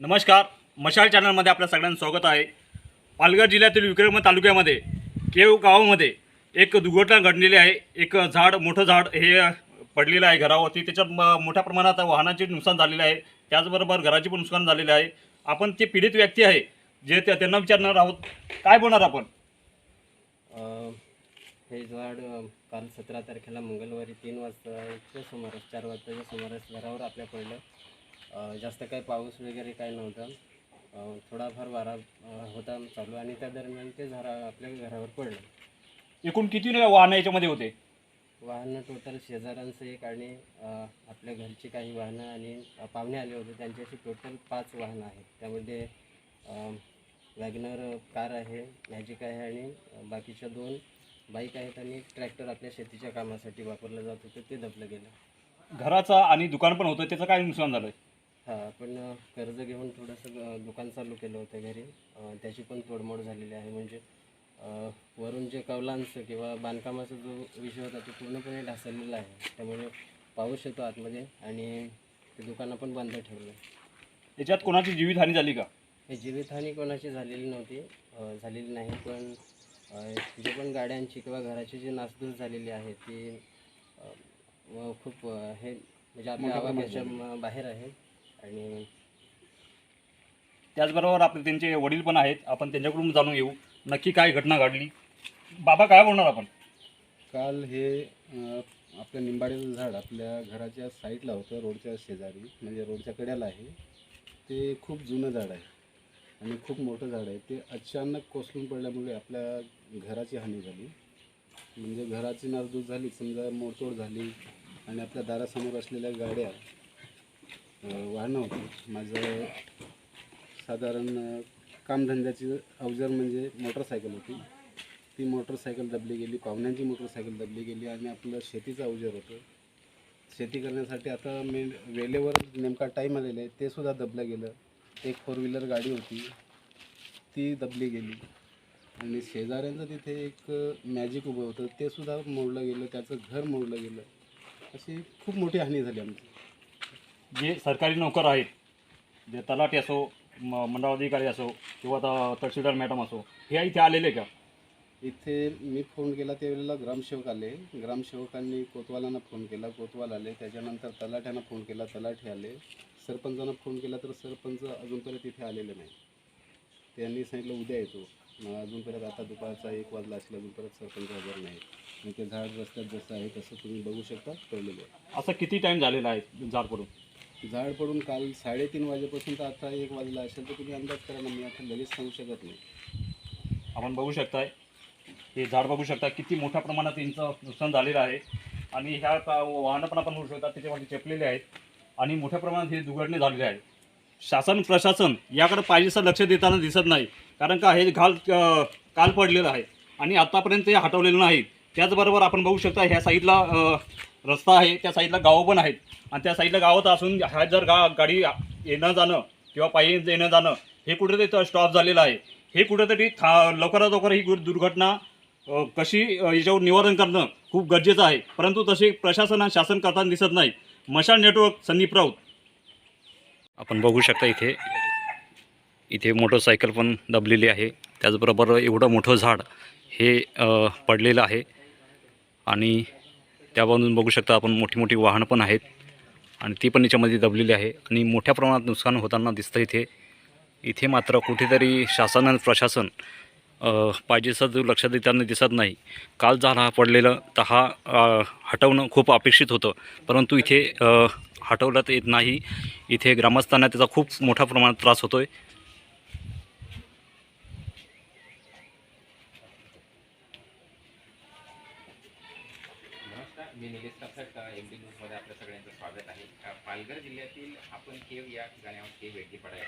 नमस्कार मशाल चॅनलमध्ये आपल्या सगळ्यांचं स्वागत आहे. पालघर जिल्ह्यातील विक्रम तालुक्यामध्ये केव गावामध्ये एक दुर्घटना घडलेली आहे. एक झाड मोठं झाड हे पडलेलं आहे घरावरती. त्याच्यात म- मोठ्या प्रमाणात वाहनाचे नुकसान झालेले आहे. त्याचबरोबर घराचे पण नुकसान झालेले आहे. आपण ते पीडित व्यक्ती आहे जे त्या- त्यांना विचारणार आहोत. काय बोलणार आपण? हे झाड काल सतरा तारखेला मंगळवारी तीन वाजताच्या सुमारास चार वाजताच्या सुमारास घरावर आपल्या पडलं. जास्त काही पाऊस वगैरे काही नव्हता. थोडाफार वारा होता चालू आणि त्या दरम्यान ते झाड आपल्या घरावर पडलं. एकूण किती वाहन याच्यामध्ये होते? वाहनं टोटल शेजाऱ्यांचं एक आणि अ, आपल्या घरची काही वाहनं आणि अ, पाहुणे आले होते. त्यांच्याशी टोटल पाच वाहनं आहेत. त्यामध्ये वॅगनर कार आहे मॅजिक आहे आणि अ, बाकीच्या दोन बाईक आहेत आणि ट्रॅक्टर आपल्या शेतीच्या कामासाठी वापरलं जात होतं. ते दबलं गेलं. घराचा आणि दुकान पण होतं. त्याचं काय नुकसान झालं हां आपण कर्ज घेऊन थोडंसं दुकान चालू केलं होतं घरी. त्याची पण तोडमोड झालेली आहे. म्हणजे वरून जे कौलांचं किंवा बांधकामाचा जो विषय होता तो पूर्णपणे ढासळलेला आहे. त्यामुळे पाऊस येतो आतमध्ये आणि ते दुकान आपण बंद ठेवलं. याच्यात कोणाची जीवितहानी झाली का? हे जीवितहानी कोणाची झालेली नव्हती. झालेली नाही पण जे पण गाड्यांची किंवा घराची जी नासधूस झालेली आहे ती खूप हे म्हणजे आपल्या म- बाहेर आहे. आणि त्याचबरोबर आपले त्यांचे वडील पण आहेत. आपण त्यांच्याकडून जाणून घेऊ नक्की काय घटना घडली. बाबा काय बोलणार आपण? काल हे आपल्या आपलं झाड आपल्या घराच्या साईडला होतं रोडच्या शेजारी म्हणजे रोडच्या कड्याला आहे. ते खूप जुनं झाड आहे आणि खूप मोठं झाड आहे. ते अचानक कोसळून पडल्यामुळे आपल्या घराची हानी झाली. म्हणजे घराची नासधूस झाली समजा मोडतोड झाली आणि आपल्या दारासमोर असलेल्या गाड्या वाहनं होती. माझं साधारण कामधंद्याची अवजार म्हणजे मोटरसायकल होती. ती मोटरसायकल दबली गेली पाहुण्यांची मोटरसायकल दबली गेली आणि आपलं शेतीचं अवजार होतं. शेती करण्यासाठी आता मेन वेळेवर नेमका टाईम आलेला आहे ते सुद्धा दबलं गेलं. एक फोर व्हीलर गाडी होती ती दबली गेली. आणि शेजाऱ्यांचं तिथे एक मॅजिक उभं होतं ते सुद्धा मोडलं गेलं त्याचं घर मोडलं गेलं. अशी खूप मोठी हानी झाली आमची. जे सरकारी नोकर आहेत जे तलाठी असो म- मंडळाधिकारी असो किंवा आता तहसीलदार मॅडम असो हे इथे आलेले का? इथे मी फोन केला त्यावेळेला ग्रामसेवक आले. ग्रामसेवकांनी कोतवालांना फोन केला. कोतवाल आले. त्याच्यानंतर तलाठ्यांना फोन केला. तलाठी आले. सरपंचांना फोन केला तर सरपंच अजूनपर्यंत इथे आलेले नाही. त्यांनी सांगितलं उद्या येतो. मग अजूनपर्यंत आता दुपारचा एक वाजला असला अजूनपर्यंत सरपंच हजर नाही आणि ते झाड रस्त्यात जसं आहे तसं तुम्ही बघू शकता पडलेलं आहे असं किती टाईम झालेला आहे झाड पडून? झाड पडून काल साडेतीन वाजेपासून तर आता एक वाजला असेल तर तुम्ही अंदाज करा ना मी आता लगेच सांगू शकत नाही. आपण बघू शकताय. हे झाड बघू शकता किती मोठ्या प्रमाणात यांचं नुकसान झालेलं आहे. आणि ह्या वाहनं पण आपण बघू शकता त्याच्यामध्ये चेपलेले आहेत. आणि मोठ्या प्रमाणात हे दुर्घटना झालेले आहेत. शासन प्रशासन याकडे पाहिजेसं लक्ष देताना दिसत नाही. कारण का हे घाल काल पडलेलं आहे. आणि आतापर्यंत हे हटवलेलं नाही त्याचबरोबर आपण बघू शकता ह्या साईडला रस्ता आहे त्या साईडला गावं पण आहेत. आणि त्या साईडला गावात असून ह्या जर गा गाडी येणं जाणं किंवा पायी येणं जाणं हे कुठेतरी स्टॉप झालेलं आहे. हे कुठेतरी था लवकरात लवकर ही दुर्घटना कशी याच्यावर निवारण करणं खूप गरजेचं आहे. परंतु तसे प्रशासन आणि शासन करताना दिसत नाही. मशाल नेटवर्क संदीप राऊत आपण बघू शकता इथे इथे मोटरसायकल पण दबलेली आहे. त्याचबरोबर एवढं मोठं झाड हे पडलेलं आहे. आणि त्या बाजून बघू शकता आपण मोठी मोठी वाहनं पण आहेत. आणि ती पण याच्यामध्ये दबलेली आहे. आणि मोठ्या प्रमाणात नुकसान होताना दिसतं इथे. इथे मात्र कुठेतरी शासन आणि प्रशासन अ, जो लक्ष देताना दिसत नाही. काल झाला हा पडलेलं तर हा हटवणं खूप अपेक्षित होतं. परंतु इथे हटवलं येत नाही. इथे ग्रामस्थांना त्याचा खूप मोठ्या प्रमाणात त्रास होतो आहे मी निलेश कथक एम डी न्यूजमध्ये आपल्या सगळ्यांचं स्वागत आहे. पालघर जिल्ह्यातील आपण केव या ठिकाणी आहोत केव वेगळी पडाय